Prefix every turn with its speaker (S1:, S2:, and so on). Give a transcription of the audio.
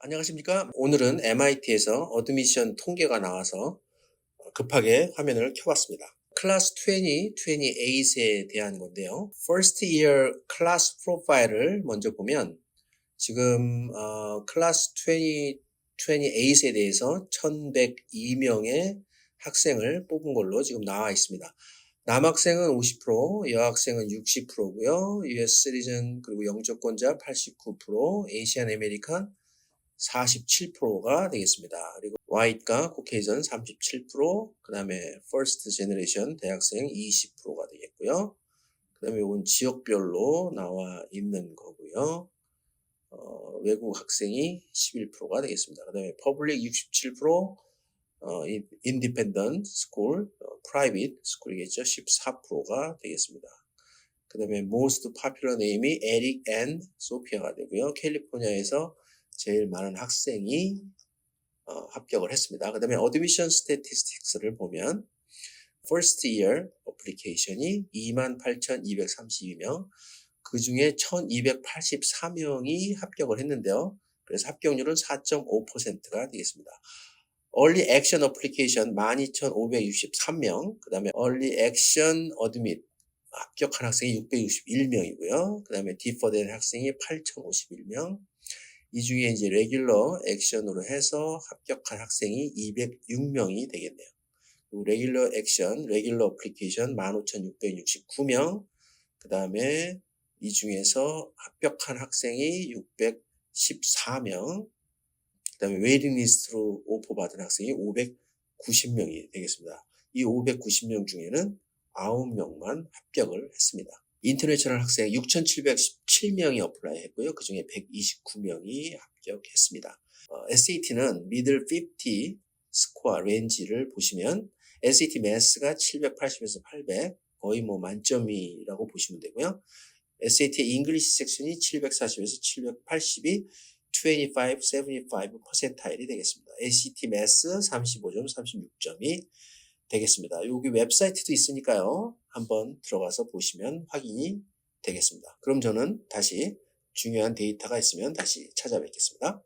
S1: 안녕하십니까. 오늘은 MIT에서 어드미션 통계가 나와서 급하게 화면을 켜봤습니다. 클래스 20, 28에 대한 건데요. First year class profile을 먼저 보면 지금 어, 클래스 20, 28에 대해서 1102명의 학생을 뽑은 걸로 지금 나와 있습니다. 남학생은 50%, 여학생은 60%고요. US 시리즌 그리고 영주권자 89%, 에이시안 아메리칸 47%가 되겠습니다. 그리고 화이트가 코케이전 37%, 그 다음에 퍼스트 제너레이션 대학생 20%가 되겠고요. 그 다음에 이건 지역별로 나와 있는 거고요. 어, 외국 학생이 11%가 되겠습니다. 그 다음에 퍼블릭 67%, 어, 스쿨, 어, 프라이빗 스쿨이겠죠. 14%가 되겠습니다. 그 다음에 most popular name이 에릭 앤 소피아가 되고요. 캘리포니아에서 제일 많은 학생이 어, 합격을 했습니다. 그 다음에 admission statistics를 보면 first year application이 28,232명, 그 중에 1,284명이 합격을 했는데요. 그래서 합격률은 4.5%가 되겠습니다. Early Action Application 12,563명, 그 다음에 Early Action Admit 합격한 학생이 661명이고요. 그 다음에 Deferred 학생이 8,051명, 이 중에 이제 레귤러 액션으로 해서 합격한 학생이 206명이 되겠네요. 그리고 레귤러 액션, 레귤러 어플리케이션 15,669명, 그 다음에 이 중에서 합격한 학생이 614명, 그 다음에 웨이팅 리스트로 오퍼 받은 학생이 590명이 되겠습니다. 이 590명 중에는 9명만 합격을 했습니다. 인터내셔널 학생 6,717명이 어플라이 했고요. 그 중에 129명이 합격했습니다. 어, SAT는 미들 50 스코어 렌지를 보시면 SAT 매스가 780에서 800 거의 뭐 만점이라고 보시면 되고요. SAT 잉글리시 섹션이 740에서 780이 25, 75 퍼센타일이 되겠습니다. ACT 매스 35점, 36점이 되겠습니다. 여기 웹사이트도 있으니까요. 한번 들어가서 보시면 확인이 되겠습니다. 그럼 저는 다시 중요한 데이터가 있으면 다시 찾아뵙겠습니다.